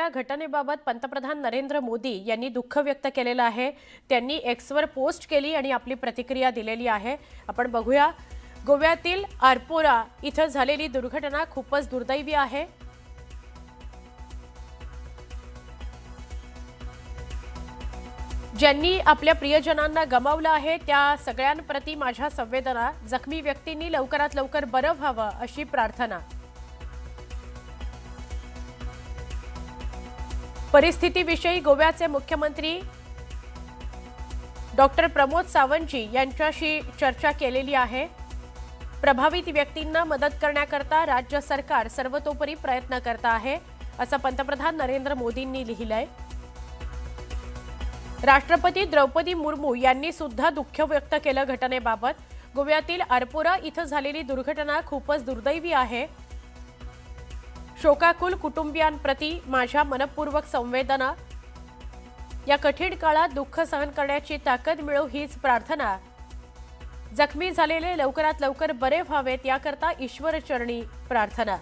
या घटनेबाबत पंतप्रधान नरेंद्र मोदी यांनी दुःख व्यक्त केलेलं आहे. त्यांनी एक्सवर पोस्ट केली आणि आपली प्रतिक्रिया दिलेली आहे. आपण बघूया. गोव्यातील आरपोरा इथं झालेली दुर्घटना खूपच दुर्दैवी आहे. ज्यांनी आपल्या प्रियजनांना गमावलं आहे त्या सगळ्यांप्रती माझ्या संवेदना. जखमी व्यक्तींनी लवकरात लवकर बरं व्हावं अशी प्रार्थना. परिस्थितीविषयी गोव्याचे मुख्यमंत्री डॉक्टर प्रमोद सावंतजी यांच्याशी चर्चा केलेली आहे. प्रभावित व्यक्तींना मदत करण्याकरता राज्य सरकार सर्वतोपरी प्रयत्न करत आहे असं पंतप्रधान नरेंद्र मोदींनी लिहिलंय. राष्ट्रपती द्रौपदी मुर्मू यांनी सुद्धा दुःख व्यक्त केलं घटनेबाबत. गोव्यातील आरपोरा इथं झालेली दुर्घटना खूपच दुर्दैवी आहे. शोकाकुल कुटुंबियांप्रती माझ्या मनपूर्वक संवेदना. या कठीण काळात दुःख सहन करण्याची ताकद मिळो हीच प्रार्थना. जखमी झालेले लवकरात लवकर बरे व्हावेत याकरता ईश्वरचरणी प्रार्थना.